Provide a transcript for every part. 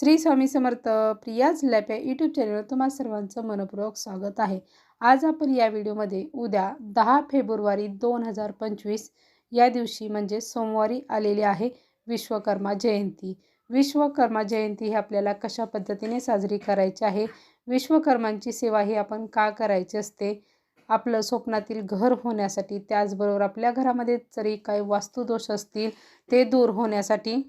Shri Swami Samarth Priya's lap या YouTube चॅनलवर तुम्हा सर्वांचं मनपूर्वक स्वागत आहे. आज आपण या व्हिडिओमध्ये उद्या दहा फेब्रुवारी दोन हजार पंचवीस या दिवशी म्हणजे सोमवारी आलेली आहे विश्वकर्मा जयंती. विश्वकर्मा जयंती ही आपल्याला कशा पद्धतीने साजरी करायची आहे? विश्वकर्मांची सेवा ही आपण का करायची असते? आपलं स्वप्नातील घर होण्यासाठी त्याचबरोबर आपल्या घरामध्ये जरी काही वास्तुदोष असतील ते दूर होण्यासाठी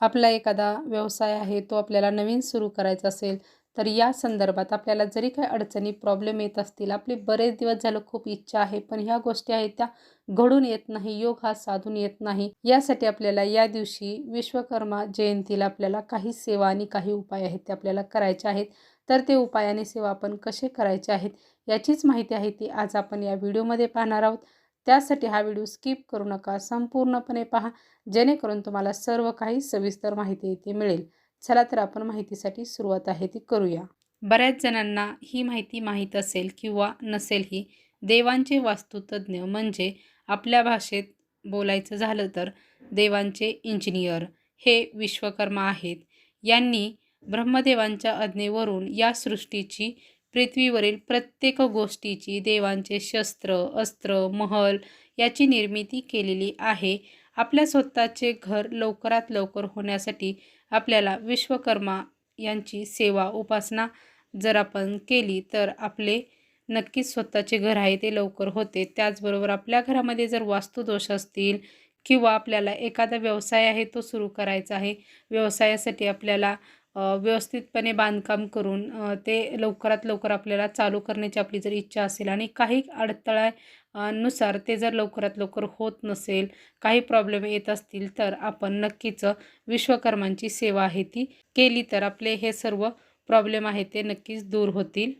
आपला एखादा व्यवसाय आहे तो आपल्याला नवीन सुरू करायचा असेल तर या संदर्भात आपल्याला जरी काही अडचणी प्रॉब्लेम येत असतील आपले बरेच दिवस झालं खूप इच्छा आहे पण ह्या गोष्टी आहेत त्या घडून येत नाही योग हा साधून येत नाही. यासाठी आपल्याला या दिवशी विश्वकर्मा जयंतीला आपल्याला काही सेवा आणि काही उपाय आहेत ते आपल्याला करायचे आहेत. तर ते उपाय आणि सेवा आपण कसे करायचे आहेत याचीच माहिती आहे ती आज आपण या व्हिडिओमध्ये पाहणार आहोत. त्यासाठी हा व्हिडिओ स्किप करू नका. संपूर्णपणे पहा. जेणेकरून तुम्हाला सर्व काही सविस्तर माहिती इथे मिळेल. चला तर आपण माहितीसाठी सुरुवात आहे ती करूया. बऱ्याच जणांना ही माहिती माहीत असेल किंवा नसेलही देवांचे वास्तुतज्ञ म्हणजे आपल्या भाषेत बोलायचं झालं तर देवांचे इंजिनियर हे विश्वकर्मा आहेत. यांनी ब्रह्मदेवांच्या आज्ञेवरून या सृष्टीची पृथ्वीवरील प्रत्येक गोष्टीची देवांचे शस्त्र अस्त्र महल याची निर्मिती केलेली आहे. आपल्या स्वतःचे घर लवकरात लवकर होण्यासाठी आपल्याला विश्वकर्मा यांची सेवा उपासना जर आपण केली तर आपले नक्कीच स्वतःचे घर आहे ते लवकर होते. त्याचबरोबर आपल्या घरामध्ये जर वास्तुदोष असतील किंवा आपल्याला एखादा व्यवसाय आहे तो सुरू करायचा आहे व्यवसायासाठी आपल्याला व्यवस्थितपणे बांधकाम करून ते लवकरात लवकर आपल्याला चालू करण्याची आपली जर इच्छा असेल आणि काही अडथळ्यानुसार ते जर लवकरात लवकर होत नसेल काही प्रॉब्लेम येत असतील तर आपण नक्कीच विश्वकर्मांची सेवा आहे ती केली तर आपले हे सर्व प्रॉब्लेम आहे ते नक्कीच दूर होतील.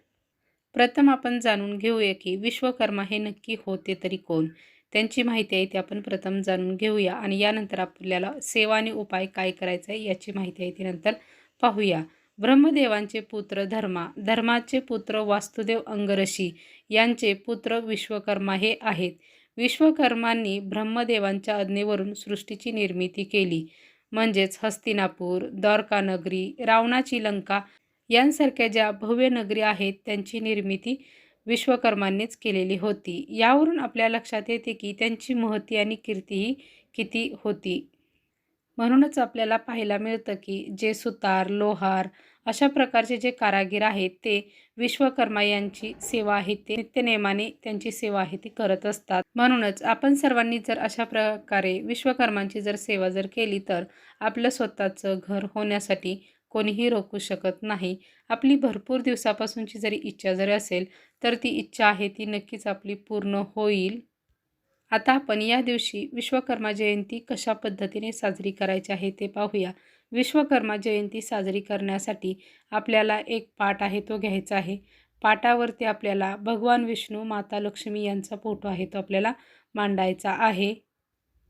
प्रथम आपण जाणून घेऊया की विश्वकर्मा हे नक्की होते तरी कोण? त्यांची माहिती आहे ती आपण प्रथम जाणून घेऊया आणि यानंतर आपल्याला सेवा आणि उपाय काय करायचा आहे याची माहिती आहे ती नंतर पाहूया. ब्रह्मदेवांचे पुत्र धर्मा धर्माचे पुत्र वास्तुदेव अंगरशी यांचे पुत्र विश्वकर्मा हे आहेत. विश्वकर्मांनी ब्रह्मदेवांच्या आज्ञेवरून सृष्टीची निर्मिती केली. म्हणजेच हस्तिनापूर द्वारकानगरी रावणाची लंका यांसारख्या ज्या भव्य नगरी आहेत त्यांची निर्मिती विश्वकर्मांनीच केलेली होती. यावरून आपल्या लक्षात येते की त्यांची महती आणि कीर्तीही किती होती? म्हणूनच आपल्याला पाहायला मिळतं की जे सुतार लोहार अशा प्रकारचे जे कारागीर आहेत ते विश्वकर्मा यांची सेवा आहे ते नित्यनेमाने त्यांची सेवा आहे ती करत असतात. म्हणूनच आपण सर्वांनी जर अशा प्रकारे विश्वकर्मांची जर सेवा जर केली तर आपलं स्वतःचं घर होण्यासाठी कोणीही रोखू शकत नाही. आपली भरपूर दिवसापासूनची जरी इच्छा जरी असेल तर ती इच्छा आहे ती नक्कीच आपली पूर्ण होईल. आता आपण या दिवशी विश्वकर्मा जयंती कशा पद्धतीने साजरी करायची आहे ते पाहूया. विश्वकर्मा जयंती साजरी करण्यासाठी आपल्याला एक पाठ आहे तो घ्यायचा आहे. पाटावरती आपल्याला भगवान विष्णू माता लक्ष्मी यांचा फोटो आहे तो आपल्याला मांडायचा आहे.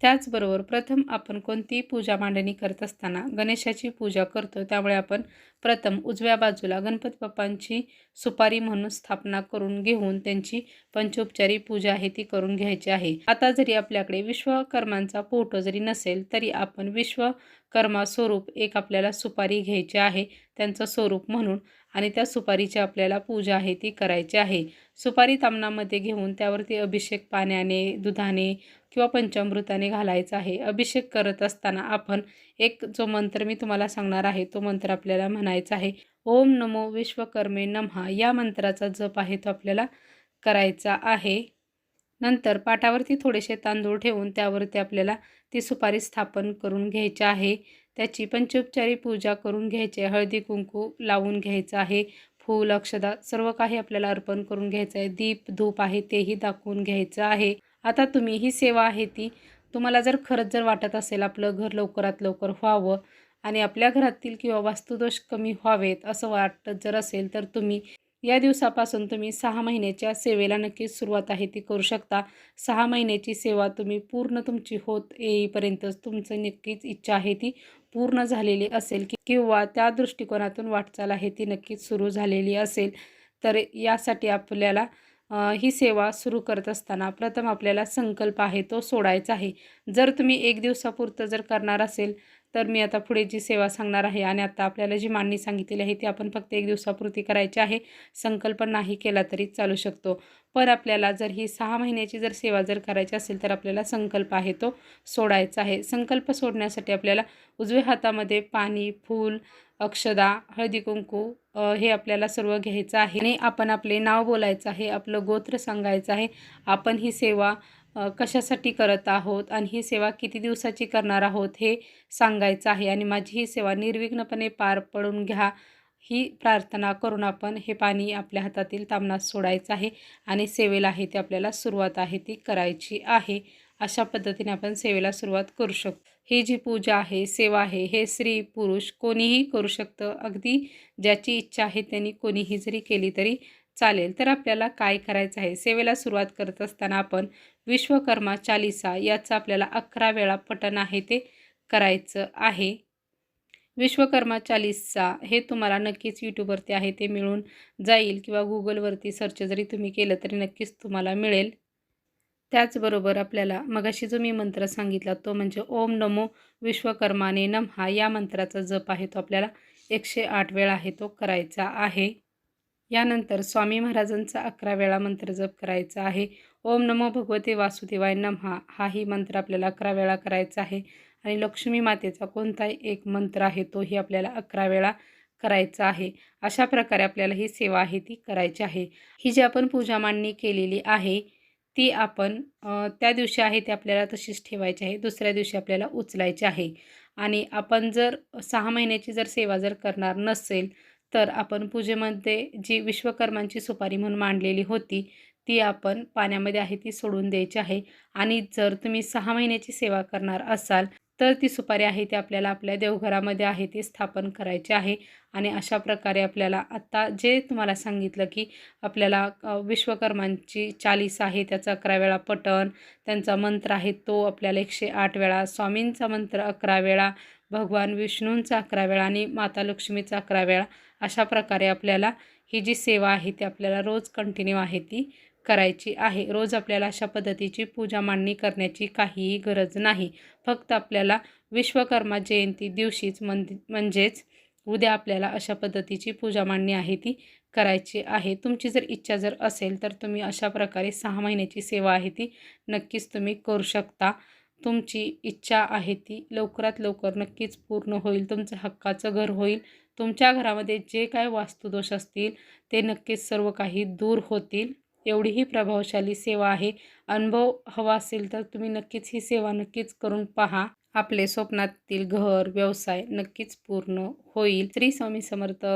त्याचबरोबर प्रथम आपण कोणतीही पूजा मांडणी करत असताना गणेशाची पूजा करतो त्यामुळे आपण प्रथम उजव्या बाजूला गणपती बाप्पांची सुपारी म्हणून स्थापना करून घेऊन त्यांची पंचोपचारी पूजा आहे ती करून घ्यायची आहे. आता जरी आपल्याकडे विश्वकर्मांचा फोटो जरी नसेल तरी आपण विश्वकर्मा स्वरूप एक आपल्याला सुपारी घ्यायची आहे त्यांचं स्वरूप म्हणून आणि त्या सुपारीची आपल्याला पूजा आहे ती करायची आहे. सुपारी तामणामध्ये घेऊन त्यावरती अभिषेक पाण्याने दुधाने किंवा पंचामृताने घालायचा आहे अभिषेक करत असताना आपण एक जो मंत्र मी तुम्हाला सांगणार आहे तो मंत्र आपल्याला म्हणायचा आहे ओम नमो विश्वकर्मे नमहा. या मंत्राचा जप आहे तो आपल्याला करायचा आहे. नंतर पाठावरती थोडेसे तांदूळ ठेवून त्यावरती आपल्याला ती सुपारी स्थापन करून घ्यायची आहे. त्याची पंचोपचारी पूजा करून घ्यायची हळदी कुंकू लावून घ्यायचं आहे. फूल अक्षदा सर्व काही आपल्याला अर्पण करून घ्यायचं आहे. दीप धूप आहे तेही दाखवून घ्यायचं आहे. आता तुम्ही ही सेवा आहे ती तुम्हाला जर खरंच जर वाटत असेल आपलं घर लवकरात लवकर व्हावं आणि आपल्या घरातील किंवा वास्तुदोष कमी व्हावेत असं वाटत जर असेल तर तुम्ही या दिवसापासून तुम्ही सहा महिन्याच्या सेवेला नक्कीच सुरुवात आहे ती करू शकता. सहा महिन्याची सेवा तुम्ही पूर्ण तुमची होत येईपर्यंतच तुमचं नक्कीच इच्छा आहे ती पूर्ण झालेली असेल की किंवा त्या दृष्टिकोनातून वाटचाल आहे ती नक्कीच सुरू झालेली असेल. तर यासाठी आपल्याला ही सेवा सुरू करत असताना प्रथम आपल्याला संकल्प आहे तो सोडायचा आहे. जर तुम्ही एक दिवसापुरतं जर करणार असेल तर मी आता पुढे जी सेवा सांगणार आहे आणि आता आपल्याला जी मांडणी सांगितलेली आहे ती आपण फक्त एक दिवसापुरती करायची आहे संकल्प नाही केला तरी चालू शकतो. पण आपल्याला जर ही सहा महिन्याची जर सेवा जर करायची असेल तर आपल्याला संकल्प आहे तो सोडायचा आहे. संकल्प सोडण्यासाठी आपल्याला उजव्या हातामध्ये पाणी फूल अक्षदा हळदी कुंकू हे आपल्याला सर्व घ्यायचं आहे. आणि आपण आपले नाव बोलायचं आहे आपलं गोत्र सांगायचं आहे. आपण ही सेवा कशासाठी करत आहोत आणि ही सेवा किती दिवसाची करणार आहोत हे सांगायचं आहे. आणि माझी ही सेवा निर्विघ्नपणे पार पडून घ्या. ही प्रार्थना करून आपण हे पाणी आपल्या हातातील तामणात सोडायचं आहे आणि सेवेला आहे ते आपल्याला सुरुवात आहे ती करायची आहे. अशा पद्धतीने आपण सेवेला सुरुवात करू शकतो. ही जी पूजा आहे सेवा आहे हे स्त्री पुरुष कोणीही करू शकतं. अगदी ज्याची इच्छा आहे त्यांनी कोणीही जरी केली तरी चालेल. तर आपल्याला काय करायचं आहे? सेवेला सुरुवात करत असताना आपण विश्वकर्मा चालिसा याचं आपल्याला अकरा वेळा पठण आहे ते करायचं आहे. विश्वकर्मा चालिसा हे तुम्हाला नक्कीच यूट्यूबवरती आहे ते मिळून जाईल किंवा गुगलवरती सर्च जरी तुम्ही केलं तरी नक्कीच तुम्हाला मिळेल. त्याचबरोबर आपल्याला मगाशी जो मी मंत्र सांगितला तो म्हणजे ओम नमो विश्वकर्माने नमहा या मंत्राचा जप आहे तो आपल्याला एकशे आठ वेळा आहे तो करायचा आहे. यानंतर स्वामी महाराजांचा अकरा वेळा मंत्र जप करायचा आहे. ओम नमो भगवते वासुदेवाय नमहा हाही मंत्र आपल्याला अकरा वेळा करायचा आहे. आणि लक्ष्मी मातेचा कोणताही एक मंत्र आहे तोही आपल्याला अकरा वेळा करायचा आहे. अशा प्रकारे आपल्याला ही सेवा आहे ती करायची आहे. ही जी आपण पूजा मांडणी केलेली आहे ती आपण त्या दिवशी आहे ती आपल्याला तशीच ठेवायची आहे. दुसऱ्या दिवशी आपल्याला उचलायची आहे. आणि आपण जर सहा महिन्याची जर सेवा जर करणार नसेल तर आपण पूजेमध्ये जी विश्वकर्मांची सुपारी म्हणून मांडलेली होती ती आपण पाण्यामध्ये आहे ती सोडून द्यायची आहे. आणि जर तुम्ही सहा महिन्याची सेवा करणार असाल तर ती सुपारी आहे ती आपल्याला आपल्या देवघरामध्ये आहे ती स्थापन करायची आहे. आणि अशा प्रकारे आपल्याला आत्ता जे तुम्हाला सांगितलं की आपल्याला विश्वकर्मांची चालीस आहे त्याचा अकरा वेळा पठण त्यांचा मंत्र आहे तो आपल्याला एकशे आठ वेळा स्वामींचा मंत्र अकरा वेळा भगवान विष्णूंचा अकरा वेळा आणि माता लक्ष्मीचा अकरा वेळा अशा प्रकारे आपल्याला ही जी सेवा आहे ती आपल्याला रोज कंटिन्यू आहे ती करायची आहे. रोज आपल्याला अशा पद्धतीची पूजा मांडणी करण्याची काहीही गरज नाही. फक्त आपल्याला विश्वकर्मा जयंती दिवशीच मंदि म्हणजेच उद्या आपल्याला अशा पद्धतीची पूजा मांडणी आहे ती करायची आहे. तुमची जर इच्छा जर असेल तर तुम्ही अशा प्रकारे सहा महिन्याची सेवा आहे ती नक्कीच तुम्ही करू शकता. तुमची इच्छा आहे ती लवकरात लवकर नक्कीच पूर्ण होईल. तुमचं हक्काचं घर होईल. तुमच्या घरामध्ये जे काय वास्तुदोष असतील ते नक्कीच सर्व काही दूर होतील. एवढी ही प्रभावशाली सेवा आहे. अनुभव हवा असेल तर तुम्ही नक्कीच ही सेवा नक्कीच करून पहा. आपले स्वप्नातील घर व्यवसाय नक्कीच पूर्ण होईल. श्री स्वामी समर्थ.